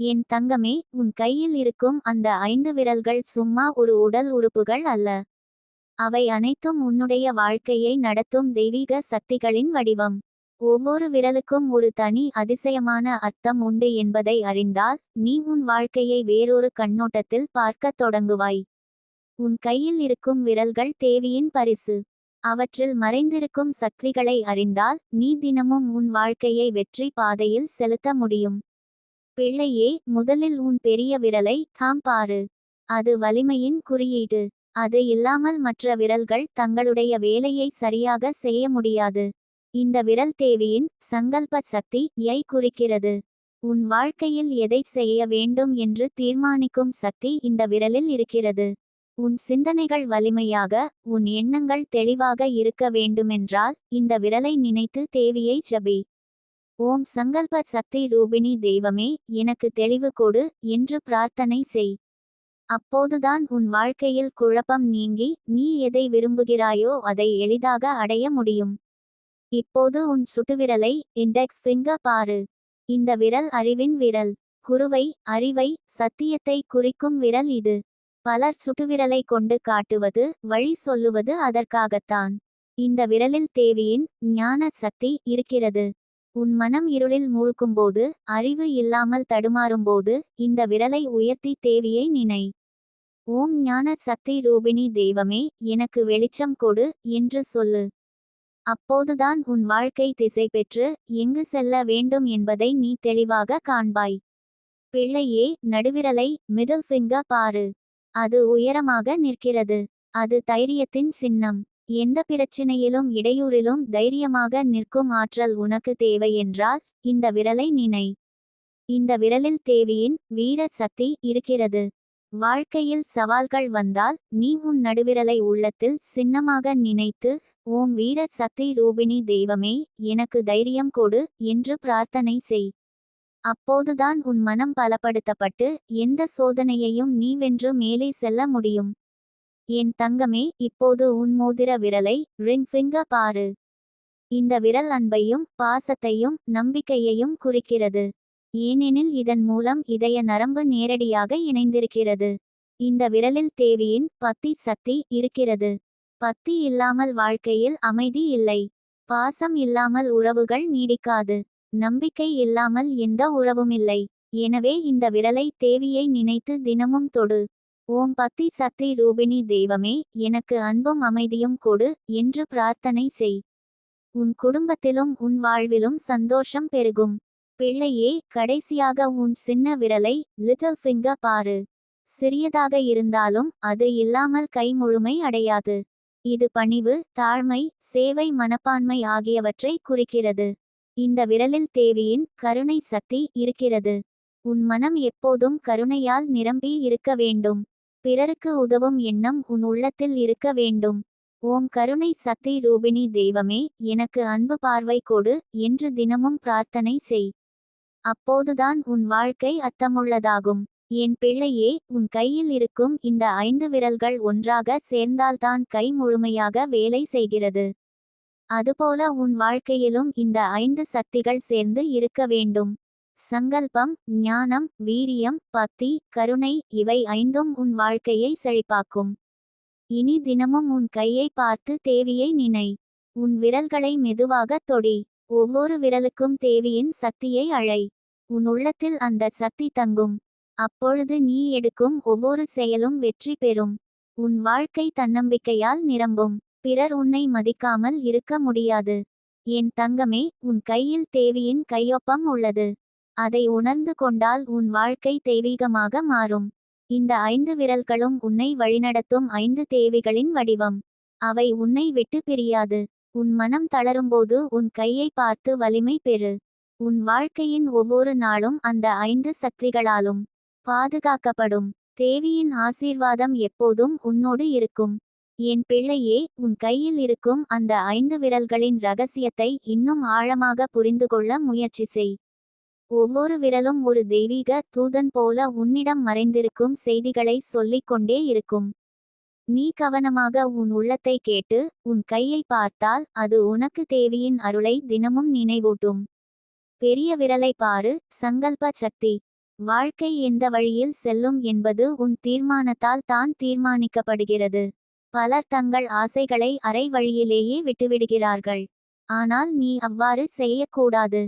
என் தங்கமே உன் கையில் இருக்கும் அந்த ஐந்து விரல்கள் சும்மா ஒரு உடல் உறுப்புகள் அல்ல. அவை அனைத்தும் உன்னுடைய வாழ்க்கையை நடத்தும் தெய்வீக சக்திகளின் வடிவம். ஒவ்வொரு விரலுக்கும் ஒரு தனி அதிசயமான அர்த்தம் உண்டு என்பதை அறிந்தால் நீ உன் வாழ்க்கையை வேறொரு கண்ணோட்டத்தில் பார்க்கத் தொடங்குவாய். உன் கையில் இருக்கும் விரல்கள் தேவியின் பரிசு. அவற்றில் மறைந்திருக்கும் சக்திகளை அறிந்தால் நீ தினமும் உன் வாழ்க்கையை வெற்றி பாதையில் செலுத்த முடியும். பிள்ளையே முதலில் உன் பெரிய விரலை தாம் பாரு. அது வலிமையின் குறியீடு. அது இல்லாமல் மற்ற விரல்கள் தங்களுடைய வேலையை சரியாக செய்ய முடியாது. இந்த விரல் தேவியின் சங்கல்ப சக்தி யை குறிக்கிறது. உன் வாழ்க்கையில் எதை செய்ய வேண்டும் என்று தீர்மானிக்கும் சக்தி இந்த விரலில் இருக்கிறது. உன் சிந்தனைகள் வலிமையாக உன் எண்ணங்கள் தெளிவாக இருக்க வேண்டுமென்றால் இந்த விரலை நினைத்து தேவியை ஜபி. ஓம் சங்கல்ப சக்தி ரூபிணி தெய்வமே எனக்கு தெளிவு கொடு என்று பிரார்த்தனை செய். அப்போதுதான் உன் வாழ்க்கையில் குழப்பம் நீங்கி நீ எதை விரும்புகிறாயோ அதை எளிதாக அடைய முடியும். இப்போது உன் சுட்டுவிரலை இண்டெக்ஸ் ஃபிங்கர் பாரு. இந்த விரல் அறிவின் விரல். குருவை அறிவை சத்தியத்தை குறிக்கும் விரல் இது. பலர் சுட்டுவிரலை கொண்டு காட்டுவது வழி சொல்லுவது அதற்காகத்தான். இந்த விரலில் தேவியின் ஞான சக்தி இருக்கிறது. உன் மனம் இருளில் மூழ்கும்போது அறிவு இல்லாமல் தடுமாறும்போது இந்த விரலை உயர்த்தி தேவியை நினை. ஓம் ஞான சக்தி ரூபிணி தெய்வமே எனக்கு வெளிச்சம் கொடு என்று சொல்லு. அப்போதுதான் உன் வாழ்க்கை திசை பெற்று எங்கு செல்ல வேண்டும் என்பதை நீ தெளிவாக காண்பாய். பிள்ளையே நடுவிரலை மிடில் ஃபிங்கர் பாரு. அது உயரமாக நிற்கிறது. அது தைரியத்தின் சின்னம். எந்த பிரச்சினையிலும் இடையூறிலும் தைரியமாக நிற்கும் ஆற்றல் உனக்கு தேவை என்றால் இந்த விரலை நினை. இந்த விரலில் தேவியின் வீர சக்தி இருக்கிறது. வாழ்க்கையில் சவால்கள் வந்தால் நீ உன் நடுவிரலை உள்ளத்தில் சின்னமாக நினைத்து ஓம் வீர சக்தி ரூபிணி தெய்வமே எனக்கு தைரியம் கொடு என்று பிரார்த்தனை செய். அப்போதுதான் உன் மனம் பலப்படுத்தப்பட்டு எந்த சோதனையையும் நீ வென்று மேலே செல்ல முடியும். என் தங்கமே இப்போது உன் மோதிர விரலை ரிங் ஃபிங்கர் பாரு. இந்த விரல் அன்பையும் பாசத்தையும் நம்பிக்கையையும் குறிக்கிறது. ஏனெனில் இதன் மூலம் இதய நரம்பு நேரடியாக இணைந்திருக்கிறது. இந்த விரலில் தேவியின் பக்தி சக்தி இருக்கிறது. பக்தி இல்லாமல் வாழ்க்கையில் அமைதி இல்லை. பாசம் இல்லாமல் உறவுகள் நீடிக்காது. நம்பிக்கை இல்லாமல் எந்த உறவுமில்லை எனவே இந்த விரலை தேவியை நினைத்து தினமும் தொடு. ஓம் பக்தி சக்தி ரூபிணி தெய்வமே எனக்கு அன்பும் அமைதியும் கொடு என்று பிரார்த்தனை செய். உன் குடும்பத்திலும் உன் வாழ்விலும் சந்தோஷம் பெருகும். பிள்ளையே கடைசியாக உன் சின்ன விரலை லிட்டில் ஃபிங்கர் பாரு. சிறியதாக இருந்தாலும் அது இல்லாமல் கை முழுமை அடையாது. இது பணிவு தாழ்மை சேவை மனப்பான்மை ஆகியவற்றை குறிக்கிறது. இந்த விரலில் தேவியின் கருணை சக்தி இருக்கிறது. உன் மனம் எப்போதும் கருணையால் நிரம்பி இருக்க வேண்டும். பிறருக்கு உதவும் எண்ணம் உன் உள்ளத்தில் இருக்க வேண்டும். ஓம் கருணை சக்தி ரூபிணி தெய்வமே எனக்கு அன்பு பார்வை கொடு என்று தினமும் பிரார்த்தனை செய். அப்போதுதான் உன் வாழ்க்கை அர்த்தமுள்ளதாகும். என் பிள்ளையே உன் கையில் இருக்கும் இந்த ஐந்து விரல்கள் ஒன்றாக சேர்ந்தால்தான் கை முழுமையாக வேலை செய்கிறது. அதுபோல உன் வாழ்க்கையிலும் இந்த ஐந்து சக்திகள் சேர்ந்து இருக்க வேண்டும். சங்கல்பம் ஞானம் வீரியம் பக்தி கருணை இவை ஐந்தும் உன் வாழ்க்கையை செழிப்பாக்கும். இனி தினமும் உன் கையை பார்த்து தேவியை நினை. உன் விரல்களை மெதுவாக தொடி. ஒவ்வொரு விரலுக்கும் தேவியின் சக்தியை அழை. உன் உள்ளத்தில் அந்த சக்தி தங்கும். அப்பொழுது நீ எடுக்கும் ஒவ்வொரு செயலும் வெற்றி பெறும். உன் வாழ்க்கை தன்னம்பிக்கையால் நிரம்பும். பிறர் உன்னை மதிக்காமல் இருக்க முடியாது. என் தங்கமே உன் கையில் தேவியின் கையொப்பம் உள்ளது. அதை உணர்ந்து கொண்டால் உன் வாழ்க்கை தெய்வீகமாக மாறும். இந்த ஐந்து விரல்களும் உன்னை வழிநடத்தும் ஐந்து தேவிகளின் வடிவம். அவை உன்னை விட்டு பிரியாது. உன் மனம் தளரும்போது உன் கையை பார்த்து வலிமை பெறு. உன் வாழ்க்கையின் ஒவ்வொரு நாளும் அந்த ஐந்து சக்திகளாலும் பாதுகாக்கப்படும். தேவியின் ஆசீர்வாதம் எப்போதும் உன்னோடு இருக்கும். என் பிள்ளையே உன் கையில் இருக்கும் அந்த ஐந்து விரல்களின் ரகசியத்தை இன்னும் ஆழமாக புரிந்து கொள்ள முயற்சி செய். ஒவ்வொரு விரலும் ஒரு தெய்வீக தூதன் போல உன்னிடம் மறைந்திருக்கும் செய்திகளை சொல்லிக் கொண்டே இருக்கும். நீ கவனமாக உன் உள்ளத்தை கேட்டு உன் கையை பார்த்தால் அது உனக்கு தேவியின் அருளை தினமும் நினைவூட்டும். பெரிய விரலை பாரு சங்கல்ப சக்தி. வாழ்க்கை எந்த வழியில் செல்லும் என்பது உன் தீர்மானத்தால் தான் தீர்மானிக்கப்படுகிறது. பலர் தங்கள் ஆசைகளை அரை வழியிலேயே விட்டுவிடுகிறார்கள். ஆனால் நீ அவ்வாறு செய்யக்கூடாது.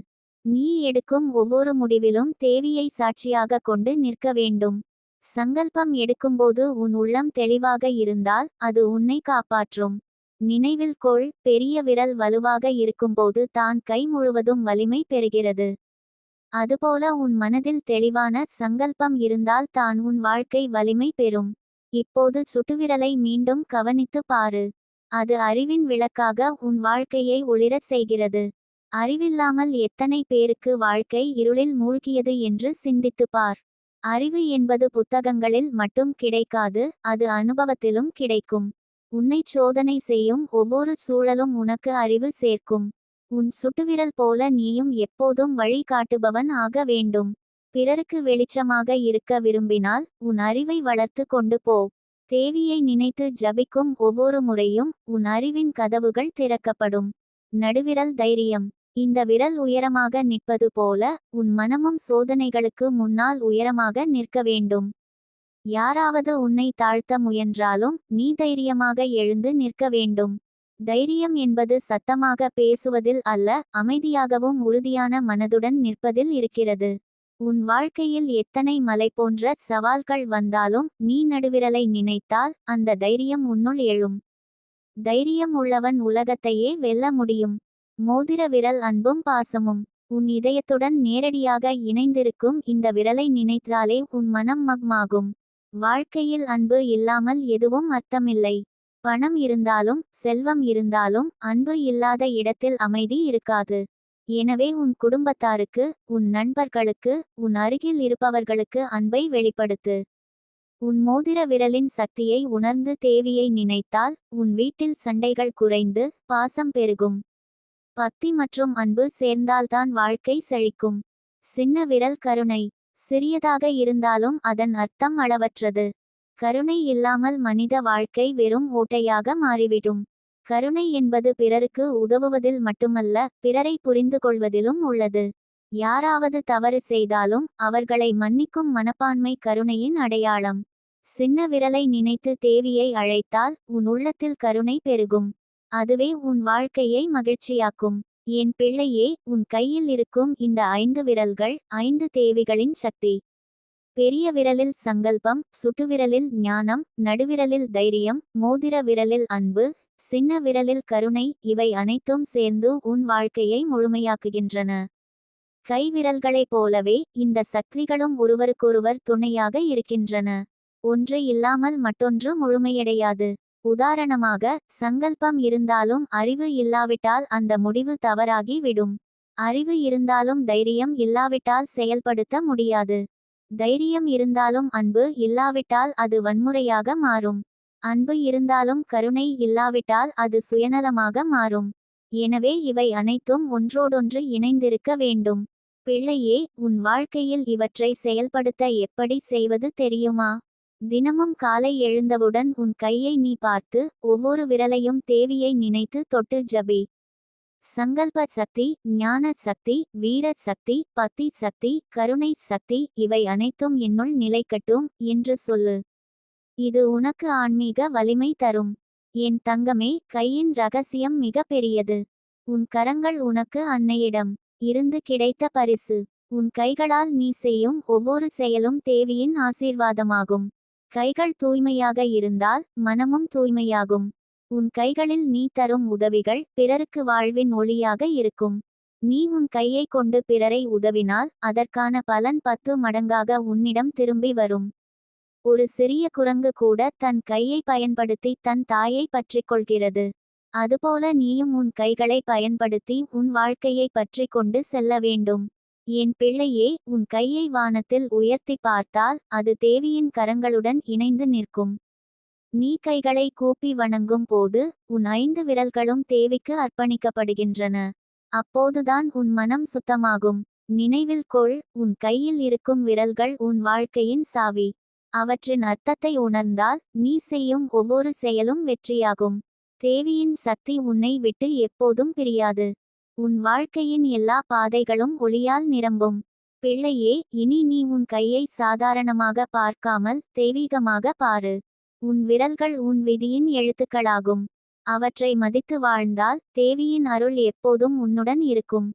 நீ எடுக்கும் ஒவ்வொரு முடிவிலும் தேவியை சாட்சியாக கொண்டு நிற்க வேண்டும். சங்கல்பம் எடுக்கும்போது உன் உள்ளம் தெளிவாக இருந்தால் அது உன்னை காப்பாற்றும். நினைவில் கொள் பெரிய விரல் வலுவாக இருக்கும்போது தான் கை முழுவதும் வலிமை பெறுகிறது. அதுபோல உன் மனதில் தெளிவான சங்கல்பம் இருந்தால் தான் உன் வாழ்க்கை வலிமை பெறும். இப்போது சுட்டுவிரலை மீண்டும் கவனித்து பாரு. அது அறிவின் விளக்காக உன் வாழ்க்கையை ஒளிரச் செய்கிறது. அறிவில்லாமல் எத்தனை பேருக்கு வாழ்க்கை இருளில் மூழ்கியது என்று சிந்தித்துப்பார் அறிவு என்பது புத்தகங்களில் மட்டும் கிடைக்காது அது அனுபவத்திலும் கிடைக்கும். உன்னை சோதனை செய்யும் ஒவ்வொரு சூழலும் உனக்கு அறிவு சேர்க்கும். உன் சுட்டுவிரல் போல நீயும் எப்போதும் வழிகாட்டுபவன் ஆக வேண்டும். பிறருக்கு வெளிச்சமாக இருக்க விரும்பினால் உன் அறிவை வளர்த்து கொண்டு போ. தேவியை நினைத்து ஜபிக்கும் ஒவ்வொரு முறையும் உன் அறிவின் கதவுகள் திறக்கப்படும். நடுவிரல் தைரியம். இந்த விரல் உயரமாக நிற்பது போல உன் மனமும் சோதனைகளுக்கு முன்னால் உயரமாக நிற்க வேண்டும். யாராவது உன்னை தாழ்த்த முயன்றாலும் நீ தைரியமாக எழுந்து நிற்க வேண்டும். தைரியம் என்பது சத்தமாக பேசுவதில் அல்ல அமைதியாகவும் உறுதியான மனதுடன் நிற்பதில் இருக்கிறது. உன் வாழ்க்கையில் எத்தனை மலை போன்ற சவால்கள் வந்தாலும் நீ நடுவிரலை நினைத்தால் அந்த தைரியம் உன்னுள் எழும். தைரியம் உள்ளவன் உலகத்தையே வெல்ல முடியும். மோதிர விரல் அன்பும் பாசமும். உன் இதயத்துடன் நேரடியாக இணைந்திருக்கும் இந்த விரலை நினைத்தாலே உன் மனம் மக்மாகும். வாழ்க்கையில் அன்பு இல்லாமல் எதுவும் அர்த்தமில்லை. பணம் இருந்தாலும் செல்வம் இருந்தாலும் அன்பு இல்லாத இடத்தில் அமைதி இருக்காது. எனவே உன் குடும்பத்தாருக்கு உன் நண்பர்களுக்கு உன் அருகில் இருப்பவர்களுக்கு அன்பை வெளிப்படுத்து. உன் மோதிர விரலின் சக்தியை உணர்ந்து தேவியை நினைத்தால் உன் வீட்டில் சண்டைகள் குறைந்து பாசம் பெருகும். பக்தி மற்றும் அன்பு சேர்ந்தால்தான் வாழ்க்கை செழிக்கும். சின்ன விரல் கருணை. சிறியதாக இருந்தாலும் அதன் அர்த்தம் அளவற்றது. கருணை இல்லாமல் மனித வாழ்க்கை வெறும் ஓட்டையாக மாறிவிடும். கருணை என்பது பிறருக்கு உதவுவதில் மட்டுமல்ல பிறரை புரிந்து கொள்வதிலும் உள்ளது. யாராவது தவறு செய்தாலும் அவர்களை மன்னிக்கும் மனப்பான்மை கருணையின் அடையாளம். சின்ன விரலை நினைத்து தேவியை அழைத்தால் உன் உள்ளத்தில் கருணை பெருகும். அதுவே உன் வாழ்க்கையை மகிழ்ச்சியாக்கும். என் பிள்ளையே உன் கையில் இருக்கும் இந்த ஐந்து விரல்கள் ஐந்து தேவிகளின் சக்தி. பெரிய விரலில் சங்கல்பம் சுட்டுவிரலில் ஞானம் நடுவிரலில் தைரியம் மோதிர விரலில் அன்பு சின்ன விரலில் கருணை இவை அனைத்தும் சேர்ந்து உன் வாழ்க்கையை முழுமையாக்குகின்றன. கை விரல்களைப் போலவே இந்த சக்திகளும் ஒருவருக்கொருவர் துணையாக இருக்கின்றன. ஒன்று இல்லாமல் மற்றொன்று முழுமையடையாது. உதாரணமாக சங்கல்பம் இருந்தாலும் அறிவு இல்லாவிட்டால் அந்த முடிவு தவறாகி விடும். அறிவு இருந்தாலும் தைரியம் இல்லாவிட்டால் செயல்படுத்த முடியாது. தைரியம் இருந்தாலும் அன்பு இல்லாவிட்டால் அது வன்முறையாக மாறும். அன்பு இருந்தாலும் கருணை இல்லாவிட்டால் அது சுயநலமாக மாறும். எனவே இவை அனைத்தும் ஒன்றோடொன்று இணைந்திருக்க வேண்டும். பிள்ளையே உன் வாழ்க்கையில் இவற்றை செயல்படுத்த எப்படி செய்வது தெரியுமா? தினமும் காலை எழுந்தவுடன் உன் கையை நீ பார்த்து ஒவ்வொரு விரலையும் தேவியை நினைத்து தொட்டு ஜபி. சங்கல்ப சக்தி ஞான சக்தி வீர சக்தி பக்தி சக்தி கருணை சக்தி இவை அனைத்தும் என்னுள் நிலைக்கட்டும் என்று சொல்லு. இது உனக்கு ஆன்மீக வலிமை தரும். என் தங்கமே கையின் ரகசியம் மிக பெரியது. உன் கரங்கள் உனக்கு அன்னையிடம் இருந்து கிடைத்த பரிசு. உன் கைகளால் நீ செய்யும் ஒவ்வொரு செயலும் தேவியின் ஆசீர்வாதமாகும். கைகள் தூய்மையாக இருந்தால் மனமும் தூய்மையாகும். உன் கைகளில் நீ தரும் உதவிகள் பிறருக்கு வாழ்வின் ஒளியாக இருக்கும். நீ உன் கையை கொண்டு பிறரை உதவினால் அதற்கான பலன் பத்து மடங்காக உன்னிடம் திரும்பி வரும். ஒரு சிறிய குரங்கு கூட தன் கையை பயன்படுத்தி தன் தாயை பற்றிக் கொள்கிறது. அதுபோல நீயும் உன் கைகளை பயன்படுத்தி உன் வாழ்க்கையை பற்றி கொண்டு செல்ல வேண்டும். என் பிள்ளையே உன் கையை வானத்தில் உயர்த்தி பார்த்தால் அது தேவியின் கரங்களுடன் இணைந்து நிற்கும். நீ கைகளை கூப்பி வணங்கும் போது உன் ஐந்து விரல்களும் தேவிக்கு அர்ப்பணிக்கப்படுகின்றன. அப்போதுதான் உன் மனம் சுத்தமாகும். நினைவில் கொள் உன் கையில் இருக்கும் விரல்கள் உன் வாழ்க்கையின் சாவி. அவற்றின் அர்த்தத்தை உணர்ந்தால் நீ செய்யும் ஒவ்வொரு செயலும் வெற்றியாகும். தேவியின் சக்தி உன்னை விட்டு எப்போதும் பிரியாது. உன் வாழ்க்கையின் எல்லா பாதைகளும் ஒளியால் நிரம்பும். பிள்ளையே இனி நீ உன் கையை சாதாரணமாக பார்க்காமல் தெய்வீகமாக பாரு. உன் விரல்கள் உன் விதியின் எழுத்துக்களாகும். அவற்றை மதித்து வாழ்ந்தால் தேவியின் அருள் எப்போதும் உன்னுடன் இருக்கும்.